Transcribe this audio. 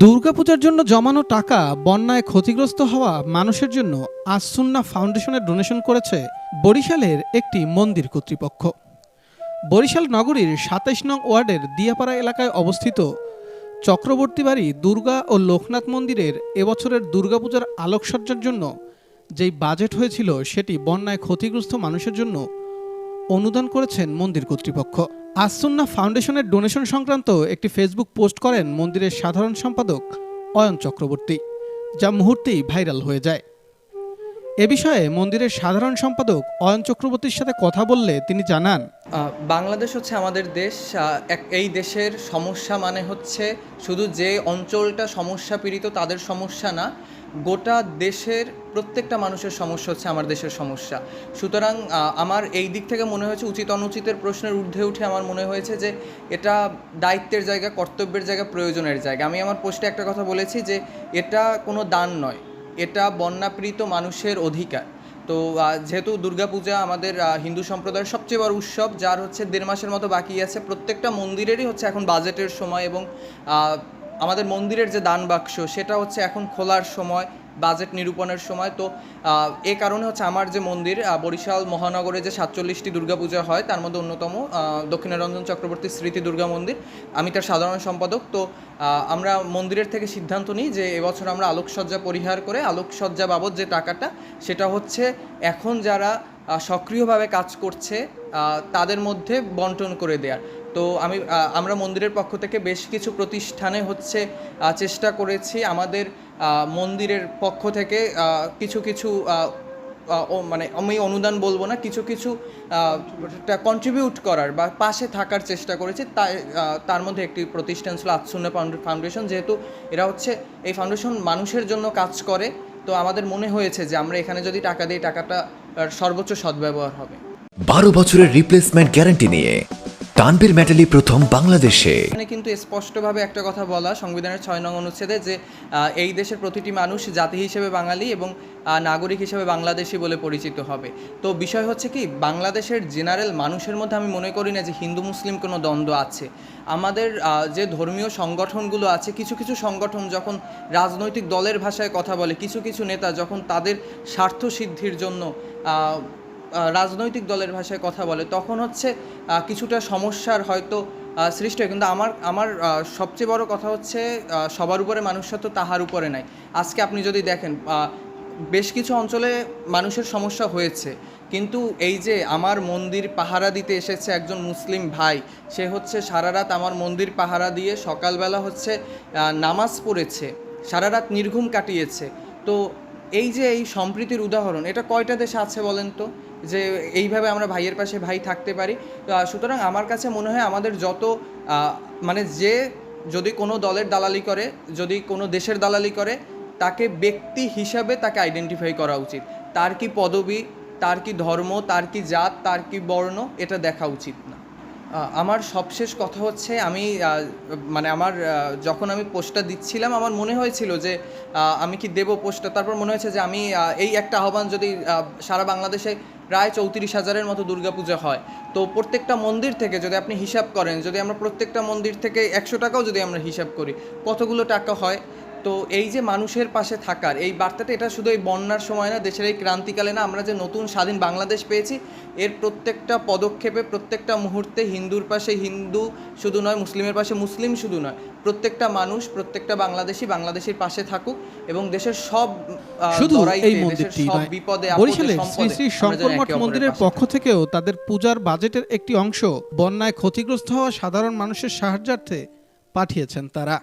দুর্গাপূজার জন্য জমানো টাকা বন্যায় ক্ষতিগ্রস্ত হওয়া মানুষের জন্য আসুন্না ফাউন্ডেশনের ডোনেশন করেছে বরিশালের একটি মন্দির কর্তৃপক্ষ। বরিশাল নগরীর সাতাইশ নং ওয়ার্ডের দিয়াপাড়া এলাকায় অবস্থিত চক্রবর্তী বাড়ি দুর্গা ও লোকনাথ মন্দিরের এবছরের দুর্গাপূজার আলোকসজ্জার জন্য যেই বাজেট হয়েছিল সেটি বন্যায় ক্ষতিগ্রস্ত মানুষের জন্য অনুদান করেছেন মন্দির কর্তৃপক্ষ। আসুন্না ফাউন্ডেশনের ডোনেশন সংক্রান্ত একটি ফেসবুক পোস্ট করেন মন্দিরের সাধারণ সম্পাদক অয়ন চক্রবর্তী, যা মুহূর্তেই ভাইরাল হয়ে যায়। এ বিষয়ে মন্দিরের সাধারণ সম্পাদক অয়ন চক্রবর্তীর সাথে কথা বললে তিনি জানান বাংলাদেশ হচ্ছে আমাদের দেশ এই দেশের সমস্যা মানে হচ্ছে শুধু যে অঞ্চলটা সমস্যা পীড়িত তাদের সমস্যা না, গোটা দেশের প্রত্যেকটা মানুষের সমস্যা হচ্ছে আমার দেশের সমস্যা। সুতরাং আমার এই দিক থেকে মনে হয়েছে উচিত অনুচিতের প্রশ্নের ঊর্ধ্বে উঠে আমার মনে হয়েছে যে এটা দায়িত্বের জায়গা, কর্তব্যের জায়গা, প্রয়োজনের জায়গা। আমি আমার পোস্টে একটা কথা বলেছি যে এটা কোনো দান নয়। এটা বন্যাপীড়িত মানুষের অধিকার। তো যেহেতু দুর্গাপূজা আমাদের হিন্দু সম্প্রদায়ের সবচেয়ে বড় উৎসব, যার হচ্ছে দেড় মাসের মতো বাকি আছে, প্রত্যেকটা মন্দিরেরই হচ্ছে এখন বাজেটের সময় এবং আমাদের মন্দিরের যে দান বাক্স, সেটা হচ্ছে এখন খোলার সময়। বাজেট নিরূপণের সময়। তো এ কারণে হচ্ছে আমার যে মন্দির বরিশাল মহানগরে যে সাতচল্লিশটি দুর্গাপূজা হয়, তার মধ্যে অন্যতম দক্ষিণারঞ্জন চক্রবর্তী স্মৃতি দুর্গা মন্দির। আমি তার সাধারণ সম্পাদক। তো আমরা মন্দিরের থেকে সিদ্ধান্ত নিই যে এবছর আমরা আলোকসজ্জা পরিহার করে, আলোকসজ্জা বাবদ যে টাকাটা, সেটা হচ্ছে এখন যারা সক্রিয়ভাবে কাজ করছে তাদের মধ্যে বন্টন করে দেওয়ার তো আমি আমরা মন্দিরের পক্ষ থেকে বেশ কিছু প্রতিষ্ঠানে হচ্ছে চেষ্টা করেছি আমাদের মন্দিরের পক্ষ থেকে কিছু কিছু মানে আমি অনুদান বলব না, কিছু কিছু কন্ট্রিবিউট করার বা পাশে থাকার চেষ্টা করেছি। তাই তার মধ্যে একটি প্রতিষ্ঠান ছিল আচ্ছন্ন ফাউন্ডেশন, যেহেতু এরা হচ্ছে, এই ফাউন্ডেশন মানুষের জন্য কাজ করে। তো আমাদের মনে হয়েছে যে আমরা এখানে যদি টাকা দিই, টাকাটা সর্বোচ্চ সদ্ব্যবহার হবে। বারো বছরের রিপ্লেসমেন্ট গ্যারান্টি নিয়ে তানবীর মেটালি প্রথম বাংলাদেশে। এখানে কিন্তু স্পষ্টভাবে একটা কথা বলা সংবিধানের ছয় নং অনুচ্ছেদে যে এই দেশের প্রতিটি মানুষ জাতি হিসেবে বাঙালি এবং নাগরিক হিসেবে বাংলাদেশি বলে পরিচিত হবে। তো বিষয় হচ্ছে কি, বাংলাদেশের জেনারেল মানুষের মধ্যে আমি মনে করি না যে হিন্দু, মুসলিম কোনো দ্বন্দ্ব আছে। আমাদের যে ধর্মীয় সংগঠনগুলো আছে, কিছু কিছু সংগঠন যখন রাজনৈতিক দলের ভাষায় কথা বলে, কিছু কিছু নেতা যখন তাদের স্বার্থ সিদ্ধির জন্য রাজনৈতিক দলের ভাষায় কথা বলে, তখন হচ্ছে কিছুটা সমস্যার হয়তো সৃষ্টি হয়। কিন্তু আমার আমার সবচেয়ে বড় কথা হচ্ছে সবার উপরে মানুষরা তো তাহার উপরে নাই। আজকে আপনি যদি দেখেন বেশ কিছু অঞ্চলে মানুষের সমস্যা হয়েছে। কিন্তু এই যে আমার মন্দির পাহারা দিতে এসেছে একজন মুসলিম ভাই, সে হচ্ছে সারা রাত আমার মন্দির পাহারা দিয়ে সকালবেলা হচ্ছে নামাজ পড়েছে, সারা রাত নির্ঘুম কাটিয়েছে। তো এই যে এই সম্প্রীতির উদাহরণ, এটা কয়টা দেশে আছে বলেন তো? যে এইভাবে আমরা ভাইয়ের পাশে ভাই থাকতে পারি। সুতরাং আমার কাছে মনে হয় আমাদের যত মানে যে যদি কোনো দলের দালালি করে, যদি কোনো দেশের দালালি করে, তাকে ব্যক্তি হিসাবে তাকে আইডেন্টিফাই করা উচিত। তার কি পদবি, তার কি ধর্ম, তার কি জাত, তার কি বর্ণ, এটা দেখা উচিত না। আমার সবশেষ কথা হচ্ছে আমি মানে আমার যখন আমি পোস্টটা দিচ্ছিলাম, আমার মনে হয়েছিল যে আমি কি দেব পোস্টটা? তারপর মনে হয়েছে যে আমি এই একটা আহ্বান যদি সারা বাংলাদেশে প্রায় চৌত্রিশ হাজারের মতো দুর্গাপূজা হয়, তো প্রত্যেকটা মন্দির থেকে যদি আপনি হিসাব করেন, যদি আমরা প্রত্যেকটা মন্দির থেকে একশো টাকাও যদি আমরা হিসাব করি, কতগুলো টাকা হয়? তো এই যে মানুষের পাশে থাকার এই বার্তাটা এটা শুধু এই বন্যার সময় না দেশের এই ক্রান্তিকালে না আমরা যে নতুন স্বাধীন বাংলাদেশ পেয়েছি এর প্রত্যেকটা পদক্ষেপে প্রত্যেকটা মুহূর্তে হিন্দুর পাশে হিন্দু শুধু নয় মুসলিমের পাশে মুসলিম শুধু নয় প্রত্যেকটা মানুষ প্রত্যেকটা বাংলাদেশি বাংলাদেশির পাশে থাকুক এবং দেশের সব শুধু এই মন্দিরটি নয় বিপদে আপদে, শ্রী শ্রী শঙ্করমঠ মন্দিরের পক্ষ থেকেও তাদের পূজার বাজেটের একটি অংশ বন্যায় ক্ষতিগ্রস্ত হওয়া সাধারণ মানুষের সাহায্যার্থে পাঠিয়েছেন তারা।